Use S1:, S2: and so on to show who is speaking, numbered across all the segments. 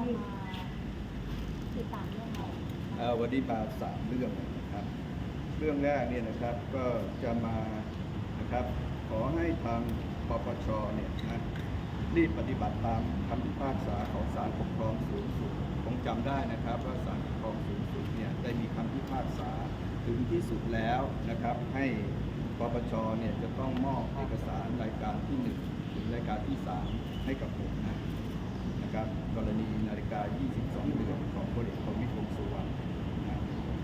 S1: มาติดตามเรื่องเรา
S2: เอ่อวันนี้มาสามเรื่องนะครับ เรื่องแรกเนี่ยนะครับก็จะมานะครับ ขอให้ทางปปชเนี่ยนะรีบปฏิบัติตามคำพิพากษาของศาลปกครองสูงสุดคงจำได้นะครับว่าศาลปกครองสูงสุดเนี่ยได้มีคำพิพากษาถึงที่สุดแล้วนะครับ ให้ปปชเนี่ยจะต้องมอบเอกสารรายการที่หนึ่งถึงรายการที่สามให้กับผมนะ นะครับกรณีนาฬิกา 22 เดือนของพลเอกประวิตรวงสุวรรณนะ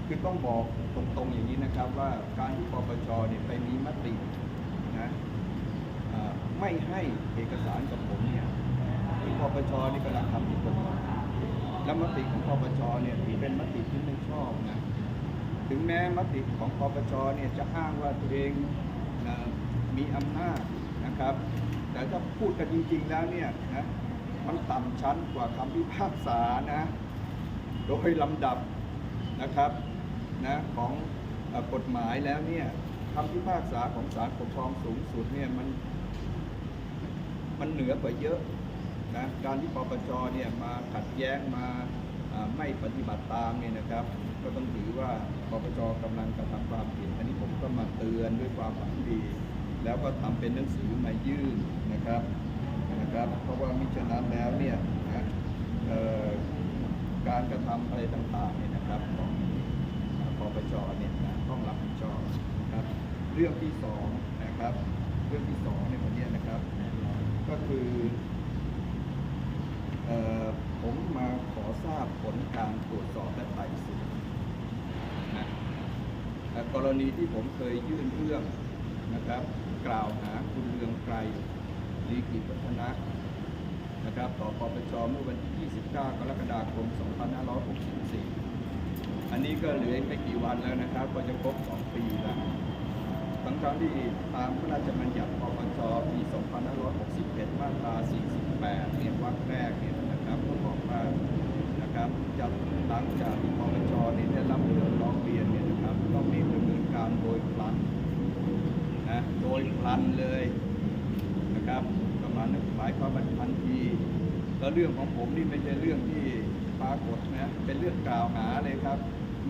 S2: คือต้องบอกตรงๆอย่างนี้นะครับว่าการที่ปปชเนี่ยไปมีมตินะไม่ให้เอกสารกับผมเนี่ยคือปปชนี่กำลังทำผิดกฎหมายและมติของปปชเนี่ยถือเป็นมติที่ไม่ชอบนะถึงแม้มติของปปชเนี่ยจะอ้างว่าตัวเองนะมีอำนาจนะครับ แต่ถ้าพูดกันจริง ๆ แล้วเนี่ยนะ มันต่ำชั้นกว่าคำพิพากษานะโดยลำดับนะครับนะของกฎหมายแล้วเนี่ยคำพิพากษาของศาลปกครองสูงสุดเนี่ยมันมันเหนือกว่าเยอะนะการที่ปปชเนี่ยมาขัดแย้งมาไม่ปฏิบัติตามเนี่ยนะครับ ก็ต้องถือว่าปปชกำลังกระทำความผิดอันนี้ผมก็มาเตือนด้วยความหวังดี แล้วก็ทำเป็นหนังสือมายื่นนะครับ นะครับ เพราะว่ามิฉะนั้นแล้วเนี่ยนะการกระทำอะไรต่างๆเนี่ยนะครับของปปชเนี่ยนะต้องรับผิดชอบนะครับ เรื่องที่สองนะครับ เรื่องที่สองในวันนี้นะครับ ก็คืออผมมาขอทราบผลการตรวจสอบและไต่สวนนะกรณีที่ผมเคยยื่นเรื่องนะครับ กล่าวหาคุณเรืองไกร ลีกิจวัฒนะนะครับต่อปปชเมื่อวันที่ 29 กรกฎาคม 2564 อันนี้ก็เหลืออีกไม่กี่วันแล้วนะครับ ก็จะครบ 2 ปีแล้วทั้งทั้งที่ตามพระราชบัญญัติปปชปี 2561 มาตรา 48 เนี่ยวรรคแรกเนี่ยนะครับก็บอกว่านะครับจะหลังจากที่ปปชนี่ได้รับเรื่องร้องเรียนเนี่ยนะครับต้องรีบดำเนินการโดยพลันนะโดยพลันเลยนะครับ มานั่นหมายความว่าทันทีแล้วเรื่องของผมนี่ไม่ใช่เรื่องที่ปรากฏนะเป็นเรื่องกล่าวหาเลยครับ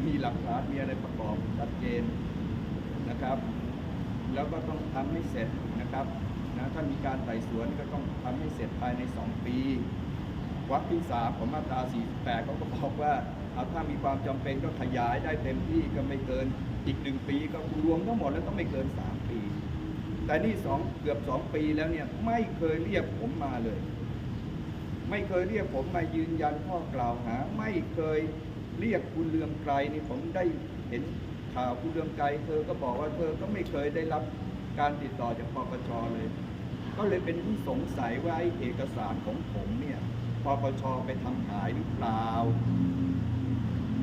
S2: มีหลักฐานมีอะไรประกอบชัดเจนนะครับ แล้วก็ต้องทำให้เสร็จนะครับนะถ้ามีการไต่สวนก็ต้องทำให้เสร็จภายใน 2 ปีวรรคที่3ของมาตรา 48เขาก็บอกว่าเอาถ้ามีความจำเป็นก็ขยายได้เต็มที่ก็ไม่เกินอีกหนึ่งปีก็รวมทั้งหมดแล้วต้องไม่เกิน 3 ปี แต่นี่สองเกือบสองปีแล้วเนี่ยไม่เคยเรียกผมมาเลย ไม่เคยเรียกผมมายืนยันข้อกล่าวหา ไม่เคยเรียกคุณเลืองไกลนี่ผมได้เห็นข่าวคุณเลืองไกล เธอก็บอกว่าเธอก็ไม่เคยได้รับการติดต่อจากปปชเลย ก็เลยเป็นที่สงสัยว่าไอ้เอกสารของผมเนี่ยปปชไปทำหายหรือเปล่า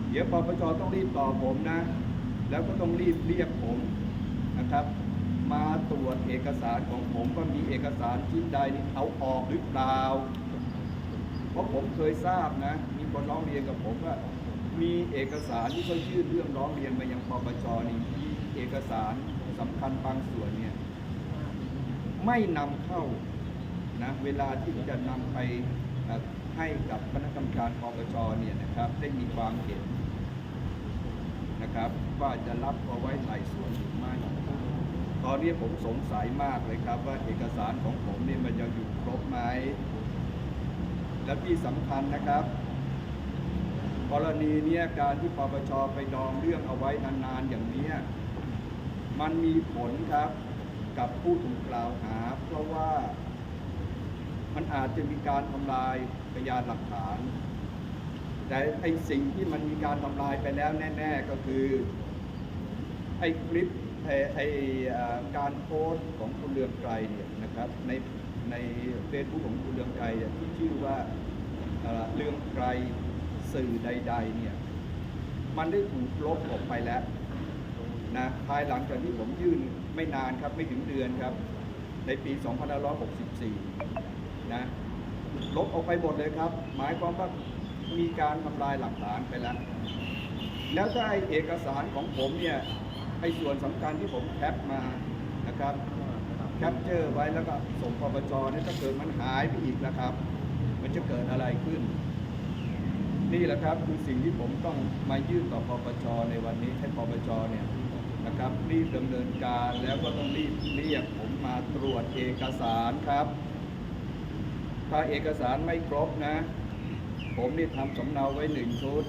S2: เดี๋ยวปปชต้องรีบต่อผมนะ แล้วก็ต้องรีบเรียกผมนะครับ มาตรวจเอกสารของผมว่ามีเอกสารชิ้นใดนี่เอาออกหรือเปล่า เพราะผมเคยทราบนะ มีคนร้องเรียนกับผมว่า มีเอกสารที่เขายื่นเรื่องร้องเรียนมายังปปชนี่มีเอกสารสำคัญบางส่วนเนี่ยไม่นำเข้านะเวลาที่จะนำไปให้กับคณะกรรมการปปชเนี่ยนะครับ ได้มีความเห็นนะครับ ว่าจะรับเอาไว้ไต่สวนหรือไม่ ตอนนี้ผมสงสัยมากเลยครับ ว่าเอกสารของผมนี่มันยังอยู่ครบไหม และที่สำคัญนะครับ กรณีเนี้ยการที่ปปชไปดองเรื่องเอาไว้นานๆอย่างเนี้ยมันมีผลครับกับผู้ถูกกล่าวหา เพราะว่ามันอาจจะมีการทำลายพยานหลักฐาน แต่ไอสิ่งที่มันมีการทำลายไปแล้วแน่ ๆ ก็คือไอคลิป ไอ้ไอการโพสต์ของคุณเรืองไกรเนี่ยนะครับในในเฟซบุ๊กของคุณเรืองไกรที่ชื่อว่าเรืองไกรสื่อใด ๆ เนี่ยมันได้ถูกลบออกไปแล้วนะภายหลังจากที่ผมยื่นไม่นานครับไม่ถึงเดือนครับ ในปี 2564 นะลบออกไปหมดเลยครับ หมายความว่ามีการทำลายหลักฐานไปแล้ว แล้วถ้าไอเอกสารของผมเนี่ย ไอ้ส่วนสำคัญที่ผมแคปมานะครับแคปเจอร์ไว้แล้วก็ส่งปปชเนี่ยถ้าเกิดมันหายไปอีกนะครับ มันจะเกิดอะไรขึ้น นี่แหละครับคือสิ่งที่ผมต้องมายื่นต่อปปชในวันนี้ให้ปปชเนี่ยนะครับรีบดำเนินการแล้วก็ต้องรีบเรียกผมมาตรวจเอกสารครับ ถ้าเอกสารไม่ครบนะ ผมนี่ทำสำเนาไว้หนึ่งชุด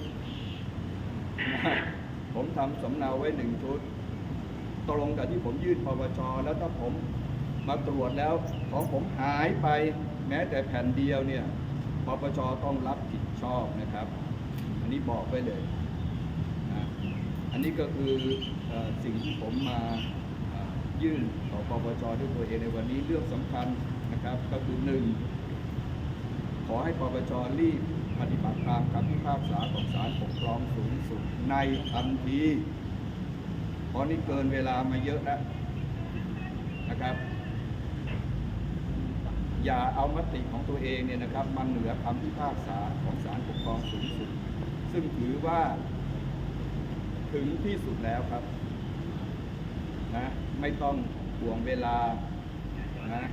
S2: ผมทำสำเนาไว้หนึ่งชุด ตรงกับที่ผมยื่นปปชแล้วถ้าผมมาตรวจแล้วของผมหายไปแม้แต่แผ่นเดียวเนี่ยปปชต้องรับผิดชอบนะครับ อันนี้บอกไว้เลยนะอันนี้ก็คืออสิ่งที่ผมมายื่นต่อปปชด้วยตัวเองในวันนี้เรื่องสำคัญนะครับก็คือหนึ่งขอให้ปปชรีบปฏิบัติตามคำพิพากษาของศาลปกครองสูงสุดในทันที ราะนี่เกินเวลามาเยอะแล้วนะครับ อย่าเอามติของตัวเองเนี่ยนะครับมันเหนือคำพิพากษาของศาลปกครองสูงสุด ซึ่งถือว่าถึงที่สุดแล้วครับนะไม่ต้องห่วงเวลานะ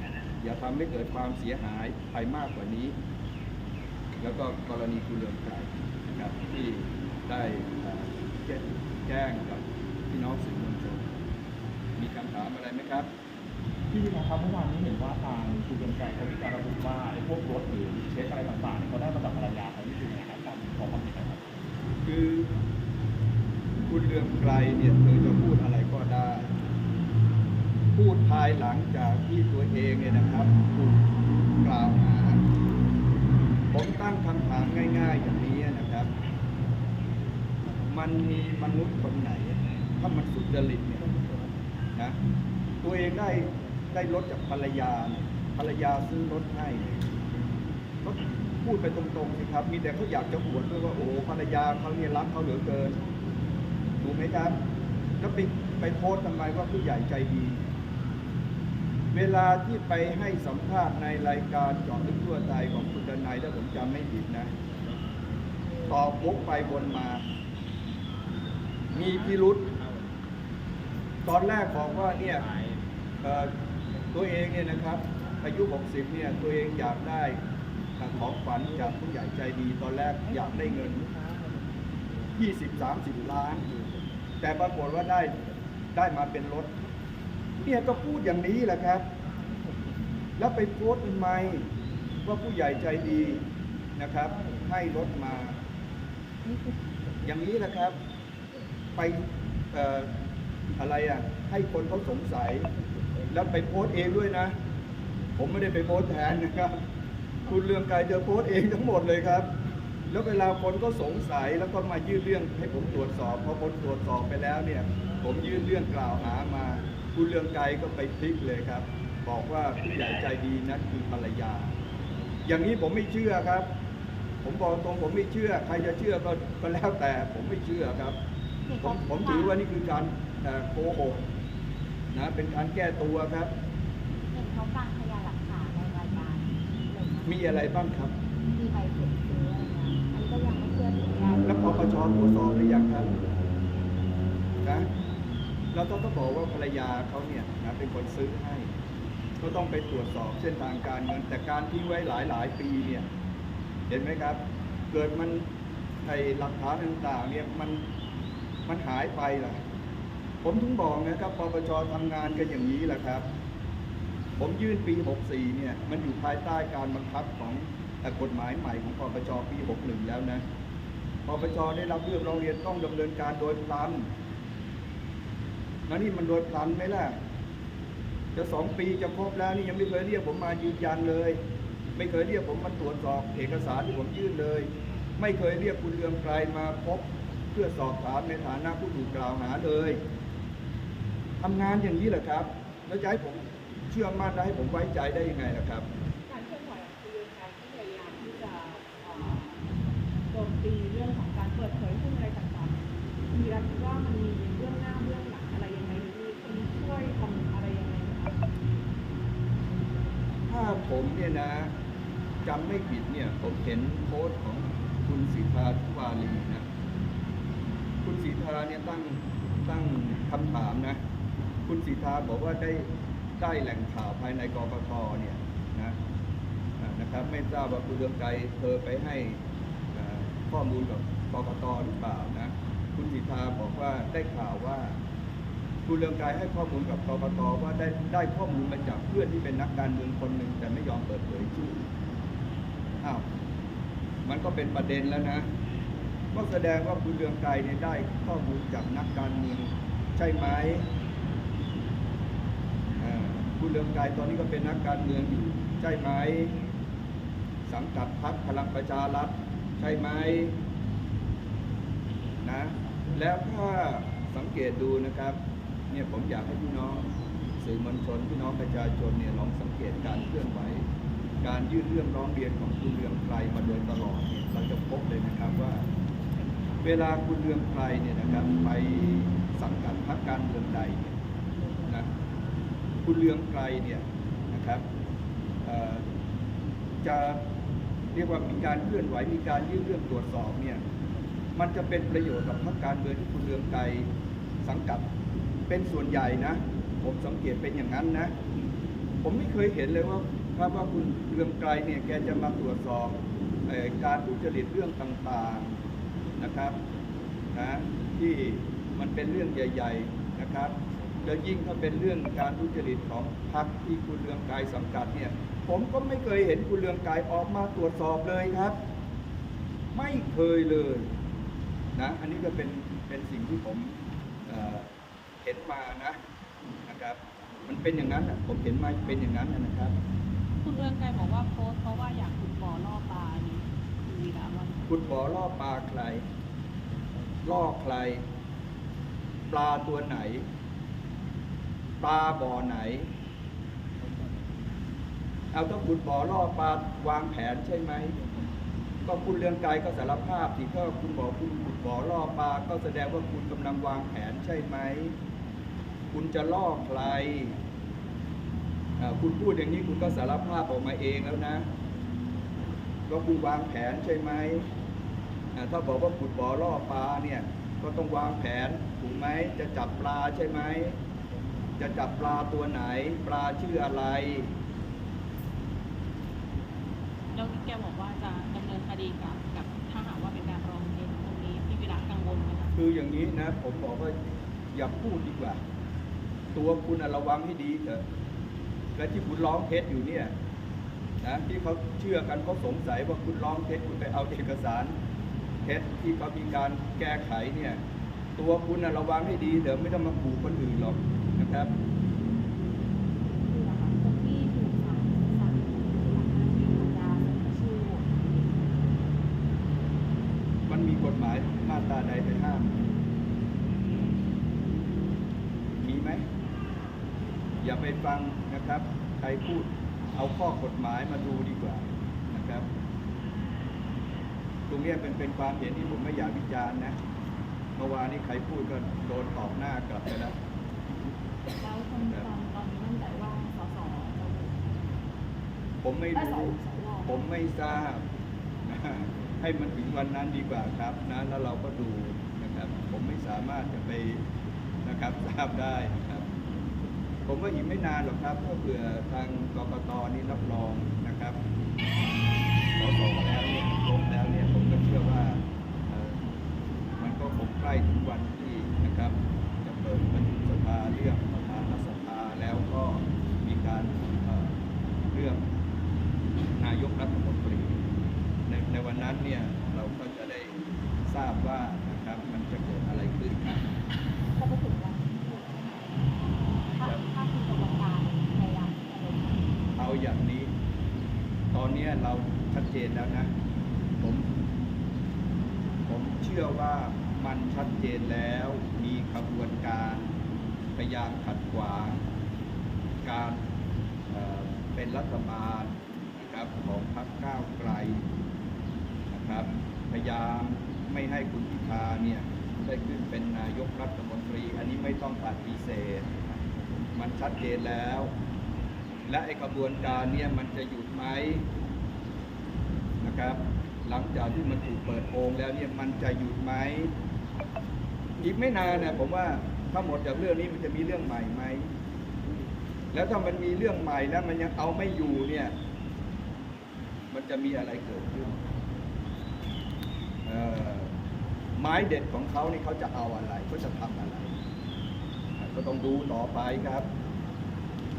S2: อย่าทำให้เกิดความเสียหายไปมากกว่านี้ แล้วก็กรณีคุณเรืองไกรนะครับที่ได้แจ้งกับ พี่น้องสื่อมวลชนมีคำถามอะไรไหมครับ
S3: พี่วินะครับเมื่อวานนี้เห็นว่าทางคุณเรืองไกรเขามีการระบุว่าไอ้พวกรถหรือเช็คอะไรต่างๆเนี่ยเขาได้มาจากภรรยาเขาที่จริงนะครับการขอความเห็นนะครับ
S2: คือคุณเรืองไกรเนี่ยเธอจะพูดอะไรก็ได้ พูดภายหลังจากที่ตัวเองเนี่ยนะครับถูกกล่าวหาผมตั้งคำถามง่ายๆอย่างนี้นะครับ มันมีมนุษย์คนไหน ถ้ามันสุจริตเนี่ยนะตัวเองได้ได้รถจากภรรยาเนี่ยภรรยาซื้อรถให้ก็พูดไปตรงๆสิครับ มีแต่เขาอยากจะอวดด้วยว่าโอ้ภรรยาเขาเนี่ยรักเขาเหลือเกินถูกไหมครับแล้วไปไปโพสทำไมว่าผู้ใหญ่ใจดี เวลาที่ไปให้สัมภาษณ์ในรายการจาะลึกทั่วไทยของคุณดนายถ้าผมจำไม่ผิดนะ ตอบวกไปวนมา มีพิรุษ ตอนแรกบอกว่าเนี่ยตัวเองเนี่ยนะครับอายุ60เนี่ยตัวเองอยากได้ของขวัญจากผู้ใหญ่ใจดีตอนแรกอยากได้เงิน 20-30 ล้าน แต่ปรากฏว่าได้ได้มาเป็นรถเนี่ยก็พูดอย่างนี้แหละครับ แล้วไปโพสต์ทำไมว่าผู้ใหญ่ใจดีนะครับ ให้รถมา อย่างนี้แหละครับ ไปเอะไรอะ ให้คนเขาสงสัย แล้วไปโพสต์เองด้วยนะ ผมไม่ได้ไปโพสต์แทนนะครับ คุณเรืองกรเจอโพสต์เองทั้งหมดเลยครับ แล้วเวลาคนก็สงสัยแล้วก็มายื่นเรื่องให้ผมตรวจสอบพอผมตรวจสอบไปแล้วเนี่ย ผมยื่นเรื่องกล่าวหามา คุณเรืองไกรก็ไปพลิกเลยครับ บอกว่าผู้ใหญ่ใจดีนั้นคือภรรยา อย่างนี้ผมไม่เชื่อครับผมบอกตรงผมไม่เชื่อ ใครจะเชื่อก็ก็แล้วแต่ผมไม่เชื่อครับ ผมผมถือว่านี่คือการ โกหกนะเป็นการแก้ตัวครับ
S1: เห็นเขาฟังพยานหลักฐานในรายการเลยนะ
S2: มีอะไรบ้างครับ
S1: มีใบเสร็จซื้ออะไรเงี้ยอันนี้ก็ยังไม่เชื่อถือได้
S2: แล้วปปชตรวจสอบหรือยังครับนะเราต้องต้องบอกว่าภรรยาเขาเนี่ยนะเป็นคนซื้อให้ ก็ต้องไปตรวจสอบเส้นทางการเงินแต่การทิ้งไว้หลายหลายๆปีเนี่ยเห็นไหมครับ เกิดมันไอหลักฐานต่างๆเนี่ยมันมันหายไปล่ะ ผมถึงบอกนะครับปปชทำงานกันอย่างนี้แหละครับ ผมยื่นปี 64 เนี่ย มันอยู่ภายใต้การบังคับของกฎหมายใหม่ของปปชปี 61 แล้วนะปปชได้รับเรื่องร้องเรียนต้องดำเนินการโดยพลันแล้วนี่มันโดยพลันไหมล่ะ จะสองปีจะครบแล้วนี่ยังไม่เคยเรียกผมมายืนยันเลย ไม่เคยเรียกผมมาตรวจสอบเอกสารที่ผมยื่นเลย ไม่เคยเรียกคุณเรืองไกรมาพบเพื่อสอบถามในฐานะผู้ถูกกล่าวหาเลย ทำงานอย่างนี้แหละครับ แล้วจะให้ผมเชื่อมั่นและให้ผมไว้ใจได้ยังไงล่ะครับ
S4: การเคลื่อนไหวของคุณเรืองไกรที่พยายามที่จะเอ่อโจมตีเรื่องของการเปิดเผยหุ้นอะไรต่างๆมีรัฐคิดว่ามันมีเรื่องหน้าเรื่องหลังอะไรยังไงหรือมีคนช่วยทำอะไรยังไงไหมคะ
S2: ถ้าผมเนี่ยนะจำไม่ผิดเนี่ย ผมเห็นโพสต์ของคุณสิทธาทุวารีนะ คุณสิทธาเนี่ยตั้งตั้งคำถามนะ คุณสิทธาบอกว่าได้ได้แหล่งข่าวภายในกกตเนี่ยนะนะครับไม่ทราบว่าคุณเรืองไกรเธอไปให้ข้อมูลกับกกตหรือเปล่านะคุณสิทธาบอกว่าได้ข่าวว่า คุณเรืองไกรให้ข้อมูลกับกกตว่าได้ได้ข้อมูลมาจากเพื่อนที่เป็นนักการเมืองคนหนึ่งแต่ไม่ยอมเปิดเผยชื่ออ้าวมันก็เป็นประเด็นแล้วนะก็แสดงว่าคุณเรืองไกรเนี่ยได้ข้อมูลจากนักการเมืองใช่ไหม คุณเรืองไกรตอนนี้ก็เป็นนักการเมืองอยู่ใช่ไหมสังกัดพรรคพลังประชารัฐใช่ไหมนะแล้วถ้าสังเกตดูนะครับเนี่ยผมอยากให้พี่น้องสื่อมวลชนพี่น้องประชาชนเนี่ยลองสังเกตการเคลื่อนไหวการยื่นเรื่องร้องเรียนของคุณเรืองไกรมาโดยตลอดเนี่ยเราจะพบเลยนะครับว่า เวลาคุณเรืองไกรเนี่ยนะครับไปสังกัดพรรคการเมืองใดเนี่ย คุณเรืองไกรเนี่ยนะครับจะเรียกว่ามีการเคลื่อนไหวมีการยื่นเรื่องตรวจสอบเนี่ยมันจะเป็นประโยชน์กับพรรคการเมืองที่คุณเรืองไกรสังกัดเป็นส่วนใหญ่นะ ผมสังเกตเป็นอย่างนั้นนะ ผมไม่เคยเห็นเลยว่าครับว่าคุณเรืองไกรเนี่ยแกจะมาตรวจสอบการทุจริตเรื่องต่างๆนะครับนะที่มันเป็นเรื่องใหญ่ ๆนะครับ แล้วยิ่งถ้าเป็นเรื่องการทุจริตของพรรคที่คุณเรืองไกรสังกัดเนี่ย ผมก็ไม่เคยเห็นคุณเรืองไกรออกมาตรวจสอบเลยครับ ไม่เคยเลยนะอันนี้ก็เป็นเป็นสิ่งที่ผมเอ่อเห็นมานะนะครับ มันเป็นอย่างนั้นน่ะผมเห็นมาเป็นอย่างนั้นน่ะนะครับ
S5: คุณเรืองไกรบอกว่าโพสต์เพราะว่าอยากขุดบ่อล่อปลานี่คุณวีระว่า
S2: คุณบ่อล่อปลาใครล่อใคร ปลาตัวไหน ปลาบ่อไหน เอาถ้าคุณบ่อล่อปลาวางแผนใช่ไหม ก็คุณเรืองไกรก็สารภาพสิก็คุณบอกคุณขุดบ่อล่อปลาก็แสดงว่าคุณกำลังวางแผนใช่ไหม คุณจะล่อใคร คุณพูดอย่างนี้คุณก็สารภาพออกมาเองแล้วนะก็คุณวางแผนใช่ไหม ถ้าบอกว่าขุดบ่อล่อปลาเนี่ย ก็ต้องวางแผนถูกไหมจะจับปลาใช่ไหม จะจับปลาตัวไหน ปลาชื่ออะไร
S5: แล้วแกบอกว่าจะดำเนินคดีกับกับถ้าหากว่าเป็นการร้องเรียนตรงนี้พี่วีระกังวลไหมคะ
S2: คืออย่างนี้นะ ผมบอกว่าอย่าพูดดีกว่า ตัวคุณน่ะระวังให้ดีเถอะและที่คุณร้องเท็จอยู่เนี่ยนะที่เขาเชื่อกันเขาสงสัยว่าคุณร้องเท็จคุณไปเอาเอกสารเท็จที่เขามีการแก้ไขเนี่ย ตัวคุณน่ะระวังให้ดีเถอะไม่ต้องมาขู่คนอื่นหรอกนะ ครับ
S1: คือแบบคนที่ถูกสั่งสั่งที่หลังหน้าที่ทำยาเสนอชื่อโหวต
S2: มันมีกฎหมายมาตราใดไปห้าม มีไหม อย่าไปฟังนะครับ ใครพูดเอาข้อกฎหมายมาดูดีกว่านะครับ ตรงเนี้ยเป็นเป็นความเห็นที่ผมไม่อยากวิจารณ์นะ เมื่อวานนี้ใครพูดก็โดนตอบหน้ากลับไปแล้ว
S1: แล้วคนตอนตอนนี้มั่นใจว่าสสจะโหวต
S2: ผมไม่
S1: เอ้ยส
S2: รู้
S1: สว
S2: ผมไม่ทราบให้มันถึงวันนั้นดีกว่าครับนะแล้วเราก็ดูนะครับ ผมไม่สามารถจะไปนะครับทราบได้นะครับ ผมว่าอีกไม่นานหรอกครับถ้าเผื่อทางกกตนี้รับรองนะครับสสแล้วเนี่ยครบแล้วเนี่ยผมก็เชื่อว่าเอ่อมันก็คงใกล้ถึงวันที่นะครับ จะเปิดประชุมสภาเรื่อง แล้วก็มีการเอ่อเลือกนายกรัฐมนตรี ในในวันนั้นเนี่ยเราก็จะได้ทราบว่านะครับมันจะเกิดอะไรขึ้น
S1: จะไปถึงวันที่โหวตไหมคะถ้าถ้าคุณกรรมการพยายาม
S2: เอาอย่างนี้ ตอนนี้เราชัดเจนแล้วนะผมผมเชื่อว่ามันชัดเจนแล้วมีขบวนการพยายามขัดขวาง การเป็นรัฐบาลนะครับของพรรคก้าวไกลนะครับพยายามไม่ให้คุณพิธาเนี่ยได้ขึ้นเป็นนายกรัฐมนตรี อันนี้ไม่ต้องปฏิเสธ มันชัดเจนแล้ว และไอ้กระบวนการเนี่ยมันจะหยุดไหมนะครับหลังจากที่มันถูกเปิดโปงแล้วเนี่ยมันจะหยุดไหมอีกไม่นานนะผมว่าถ้าหมดจากเรื่องนี้มันจะมีเรื่องใหม่ไหม แล้วถ้ามันมีเรื่องใหม่แล้วมันยังเอาไม่อยู่เนี่ย มันจะมีอะไรเกิดขึ้นเอเอ่อไม้เด็ดของเขานี่เขาจะเอาอะไรเขาจะทำอะไร ก็ต้องดูต่อไปครับ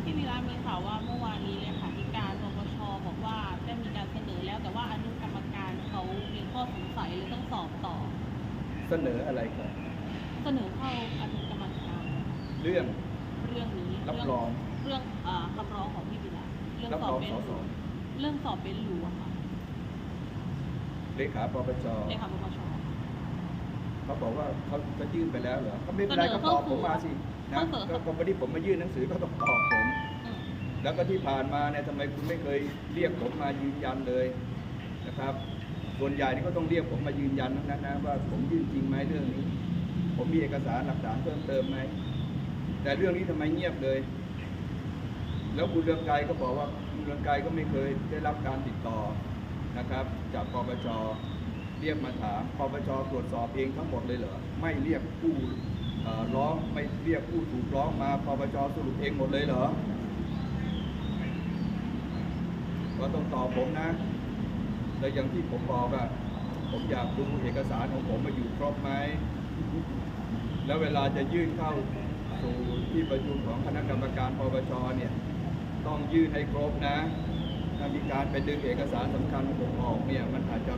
S5: พี่วีระมีข่าวว่าเมื่อวานนี้เลขาธิการปปชบอกว่าได้มีการเสนอแล้วแต่ว่าอนุกรรมการเขามีข้อสงสัยเลยต้องสอบต่อ
S2: เสนออะไรก่อน
S5: เสนอเข้าอนุกรรมการ
S2: เรื่อง
S5: เรื่องนี้
S2: รับรอง
S5: เรื่องเอ่อคำร้องของพี่วีระเรื่อง
S2: รับ
S5: สอ
S2: ร
S5: บ
S2: อง
S5: เป็น
S2: สส
S5: เรื่องสอบเป็นหลวงค่ะ
S2: เลขาปปช
S5: เลขาปปช
S2: เขาบอกว่าเขาจะยื่นไปแล้วเหรอก็ไม่เป็นไรก็ตอบผมมาสินะ
S5: เสนอ
S2: ก็
S5: เข้าสู่
S2: ก็วันนี้ผมมายื่นหนังสือก็ต้องตอบผม
S5: อืม
S2: แล้วก็ที่ผ่านมาเนี่ยทำไมคุณไม่เคยเรียกผมมายืนยันเลยนะครับส่วนใหญ่นี่ก็ต้องเรียกผมมายืนยันทั้งนั้นนะว่าผมยื่นจริงไหมเรื่องนี้ ผมมีเอกสารหลักฐานเพิ่มเติมไหมแต่เรื่องนี้ทำไมเงียบเลย แล้วคุณเรืองไกรก็บอกว่าคุณเรืองไกรก็ไม่เคยได้รับการติดต่อนะครับ จากปปชเรียกมาถามปปชตรวจสอบเองทั้งหมดเลยเหรอไม่เรียกผู้ร้องไม่เรียกผู้ถูกร้องมาปปชสรุปเองหมดเลยเหรอก็ต้องตอบผมนะแล้วอย่างที่ผมบอกอะผมอยากดูเอกสารของผมมาอยู่ครบไหมแล้วเวลาจะยื่นเข้าสู่ที่ประชุมของคณะกรรมการปปชเนี่ย ต้องยื่นให้ครบนะ ถ้ามีการไปดึงเอกสารสำคัญของผมออกเนี่ยมันอาจจะ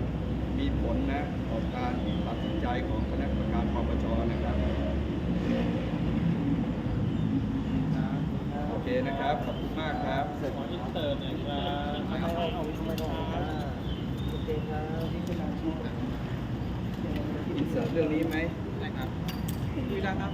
S2: มีผลนะต่อการตัดสินใจของคณะกรรมการปปชนะครับโอเคนะครับ ขอบคุณมากครับ
S3: ขออินเตอร์หน่อยครับ
S2: อินเสิร์ตเรื่องนี้ไหม
S3: ได้ครับพี่วีระครับ